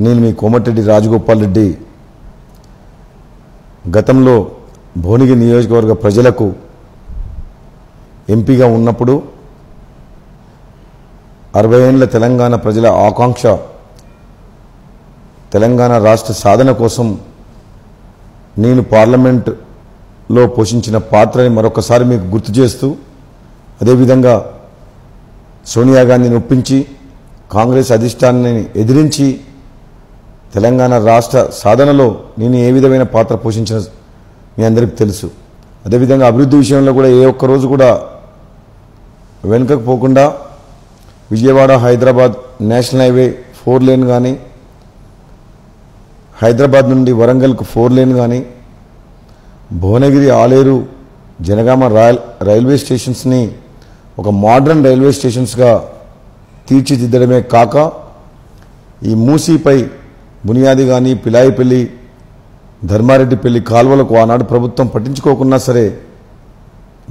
నేను మీ కోమటిరెడ్డి రాజగోపాల్ రెడ్డి గతంలో భువనగిరి నియోజకవర్గ ప్రజలకు ఎంపీగా ఉన్నప్పుడు అరవై ఏళ్ళ తెలంగాణ ప్రజల ఆకాంక్ష తెలంగాణ రాష్ట్ర సాధన కోసం నేను పార్లమెంట్లో పోషించిన పాత్రని మరొకసారి మీకు గుర్తు చేస్తూ అదేవిధంగా సోనియా గాంధీని ఒప్పించి కాంగ్రెస్ అధిష్టానాన్ని ఎదిరించి తెలంగాణ రాష్ట్ర సాధనలో నేను ఏ విధమైన పాత్ర పోషించిన మీ అందరికీ తెలుసు. అదేవిధంగా అభివృద్ధి విషయంలో కూడా ఏ ఒక్క రోజు కూడా వెనుకకు పోకుండా Vijayawada Hyderabad national highway four lane కానీ హైదరాబాద్ నుండి వరంగల్కు ఫోర్ లేన్ కానీ భువనగిరి ఆలేరు జనగామ రాయల్ రైల్వే స్టేషన్స్ని ఒక మోడర్న్ రైల్వే స్టేషన్స్గా తీర్చిదిద్దడమే కాక ఈ మూసీపై బునియాది కానీ పిలాయిపల్లి ధర్మారెడ్డిపల్లి కాల్వలకు ఆనాడు ప్రభుత్వం పట్టించుకోకున్నా సరే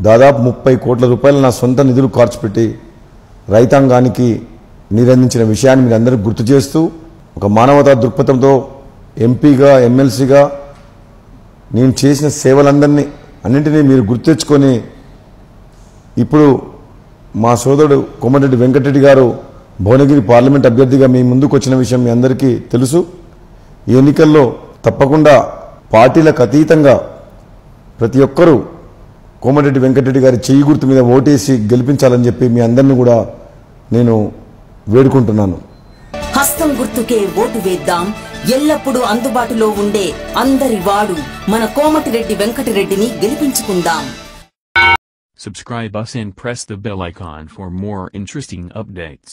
దాదాపు ముప్పై కోట్ల రూపాయలు నా సొంత నిధులు ఖర్చుపెట్టి రైతాంగానికి నీరందించిన విషయాన్ని మీరు అందరికీ గుర్తు చేస్తూ ఒక మానవతా దృక్పథంతో ఎంపీగా ఎమ్మెల్సీగా నేను చేసిన సేవలందరినీ అన్నింటినీ మీరు గుర్తెచ్చుకొని ఇప్పుడు మా సోదరుడు కోమటిరెడ్డి వెంకటరెడ్డి గారు భువనగిరి పార్లమెంట్ అభ్యర్థిగా మీ ముందుకు వచ్చిన విషయం మీ అందరికీ తెలుసు. ఈ ఎన్నికల్లో తప్పకుండా పార్టీలకు అతీతంగా ప్రతి ఒక్కరూ కోమటిరెడ్డి వెంకటరెడ్డి గారి చెయ్యి గుర్తు మీద ఓటేసి గెలిపించాలని చెప్పి మీ అందరినీ కూడా నేను వేడుకుంటున్నాను. హస్తం గుర్తుకే ఓటు వేద్దాం. ఎల్లప్పుడూ అందుబాటులో ఉండే అందరి వాడు మన Komatireddy వెంకటరెడ్డిని గెలిపించుకుందాం. Subscribe us and press the bell icon for more interesting updates.